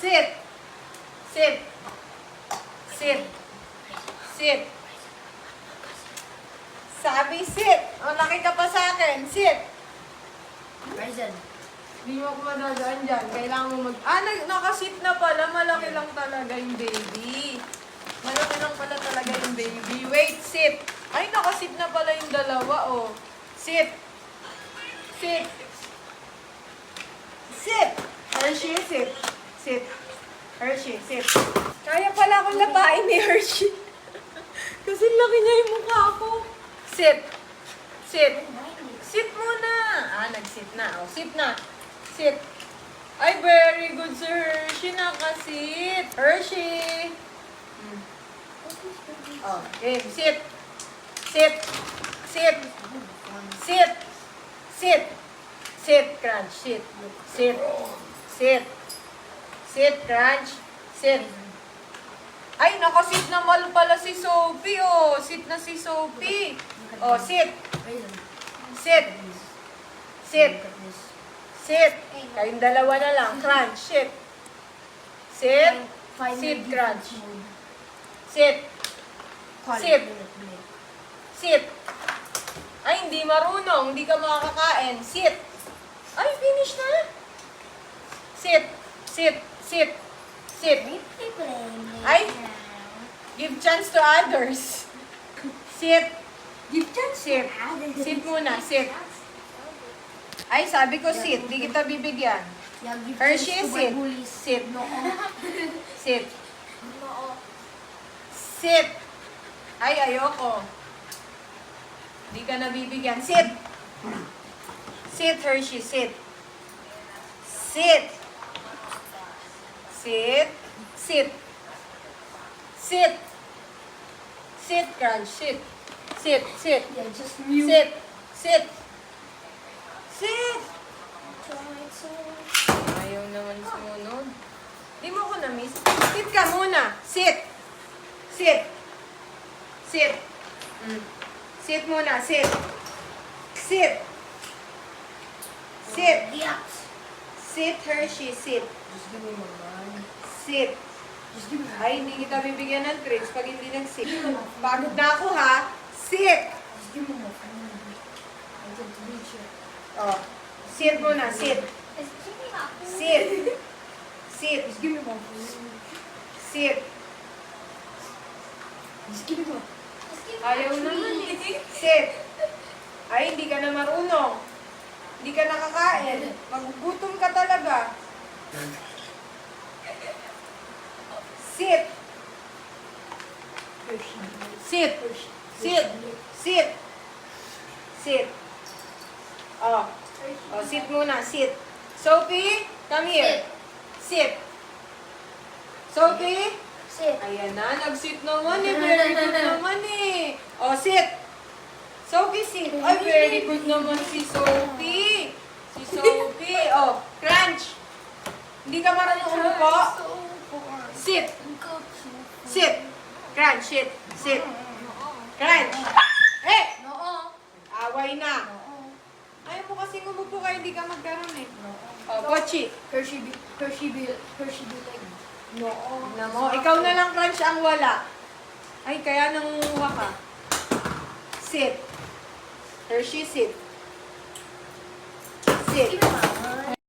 Sit. Sit. Sit. Sit. Sabi sit. O, nakita pa sa akin. Sit. Ryzen. Hindi mo ako madadaan dyan. Kailangan mo mag... Ah, nag nakasit na pala. Malaki lang talaga yung baby. Malaki lang pala talaga yung baby. Wait, sit. Ay, nakasit na pala yung dalawa, oh. Sit. Sit. Sit. Hershey, sit. Sit. Hershey, sit. Kaya pala akong labain ni Hershey. Kasi laki niya yung mukha ko. Sit. Sit. Sit muna. Ah, nag-sit na. Oh, sit na. Sit. Ay, very good si Hershey. Nakasit. Hershey. Hmm. Oh, game. Sit. Sit. Sit. Sit. Sit. Sit, crunch. Sit. Sit. Sit. Sit, crunch. Sit. Ay, nakasit na mal pala si Sophie, oh. Sit na si Sophie. Oh, sit. Sit. Sit. Sit. Kayong dalawa na lang. Crunch. Sit. Sit. Sit, crunch. Sit. Sit. Sit. Ay, hindi marunong. Hindi ka makakain. Sit. Ay, finish na. Sit. Sit. Sit. Sit. Ay. Give chance to others. Sit. Give chance. Sit. Sit muna. Sit. Ay, sabi ko sit. Di kita bibigyan. Hershey, sit. Sit. Sit. Sit. Ay, ayoko. Di ka nabibigyan. Sit. Sit, Hershey. Sit. Sit. Sit. Sit. Sit. Sit, Crunch. Sit. Sit. Sit. Yeah, just mute. Sit. Sit. Sit. Ayaw naman sumunod. Di mo ko na-miss. Sit ka muna. Sit. Sit. Sit. Mm. Sit muna. Sit. Sit. Sit. Yeah. Sit, Hershey. Sit. Just give me one, man. Sit. Just give me one. Ay, hindi kita bibigyan ng treats pag hindi nag-sit. Pagod na ako, ha? Sit. Just give me my phone. I to reach it. Oh. Sit muna. Sit. Sit. Sit. Just give me my phone. Sit. Just give me my Ayaw naman. Sit. Ay, hindi ka na marunong. Hindi ka nakakain. Magugutom ka talaga. Sit. Sit. Sit. Sit. Sit. Oh. Oh, sit muna. Sit. Sophie, come here. Sit. Sophie? Sit. Ayan na, nag-sit naman eh. Very good naman eh. Sophie. Ay, very good naman si Sophie. Si Sophie. O, crunch. Hindi ka marunong umupo? Sit. Sit. Crunch, sit. Sit. Crunch. Eh! No. Away na. Ayaw mo kasi umupo kaya hindi ka magkaroon eh. No. O, Pochi. Hershey be Hershey be Hershey be like no. Na mo, ikaw na lang crunch ang wala. Ay, kaya nangunguha ka. Sit. Hershey, me my